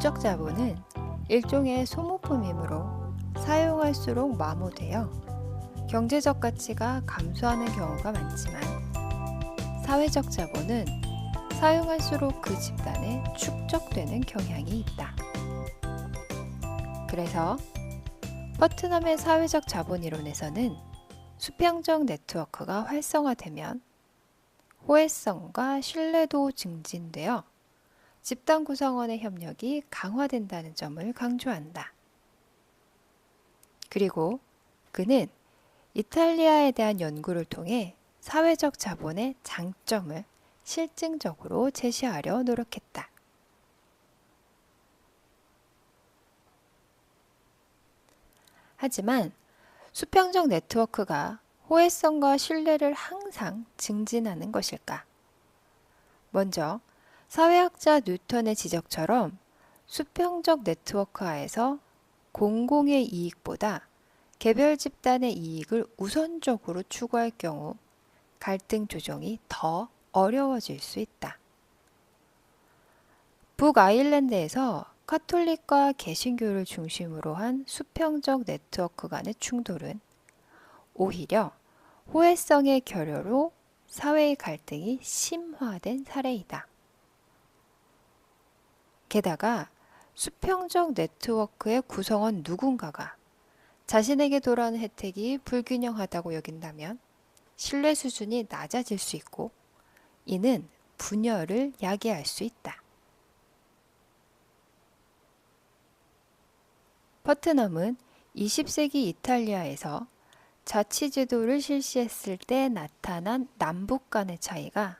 국적 자본은 일종의 소모품이므로 사용할수록 마모되어 경제적 가치가 감소하는 경우가 많지만 사회적 자본은 사용할수록 그 집단에 축적되는 경향이 있다. 그래서 퍼트넘의 사회적 자본 이론에서는 수평적 네트워크가 활성화되면 호혜성과 신뢰도 증진되어 집단 구성원의 협력이 강화된다는 점을 강조한다. 그리고 그는 이탈리아에 대한 연구를 통해 사회적 자본의 장점을 실증적으로 제시하려 노력했다. 하지만 수평적 네트워크가 호혜성과 신뢰를 항상 증진하는 것일까? 먼저 사회학자 뉴턴의 지적처럼 수평적 네트워크 하에서 공공의 이익보다 개별 집단의 이익을 우선적으로 추구할 경우 갈등 조정이 더 어려워질 수 있다. 북아일랜드에서 카톨릭과 개신교를 중심으로 한 수평적 네트워크 간의 충돌은 오히려 호혜성의 결여로 사회의 갈등이 심화된 사례이다. 게다가 수평적 네트워크의 구성원 누군가가 자신에게 돌아오는 혜택이 불균형하다고 여긴다면 신뢰 수준이 낮아질 수 있고 이는 분열을 야기할 수 있다. 퍼트넘은 20세기 이탈리아에서 자치제도를 실시했을 때 나타난 남북 간의 차이가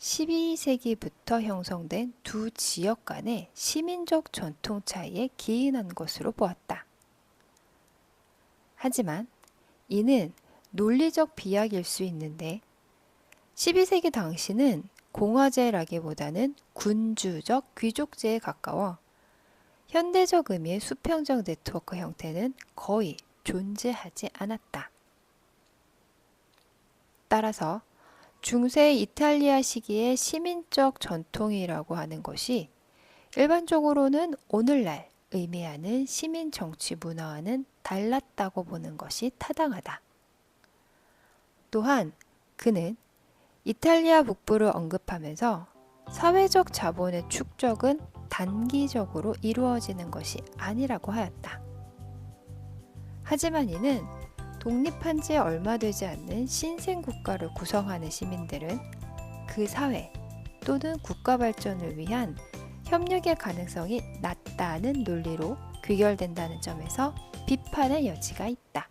12세기부터 형성된 두 지역 간의 시민적 전통 차이에 기인한 것으로 보았다. 하지만 이는 논리적 비약일 수 있는데 12세기 당시는 공화제라기보다는 군주적 귀족제에 가까워 현대적 의미의 수평적 네트워크 형태는 거의 존재하지 않았다. 따라서 중세 이탈리아 시기의 시민적 전통이라고 하는 것이 일반적으로는 오늘날 의미하는 시민 정치 문화와는 달랐다고 보는 것이 타당하다. 또한 그는 이탈리아 북부를 언급하면서 사회적 자본의 축적은 단기적으로 이루어지는 것이 아니라고 하였다. 하지만 이는 독립한 지 얼마 되지 않는 신생 국가를 구성하는 시민들은 그 사회 또는 국가 발전을 위한 협력의 가능성이 낮다는 논리로 귀결된다는 점에서 비판의 여지가 있다.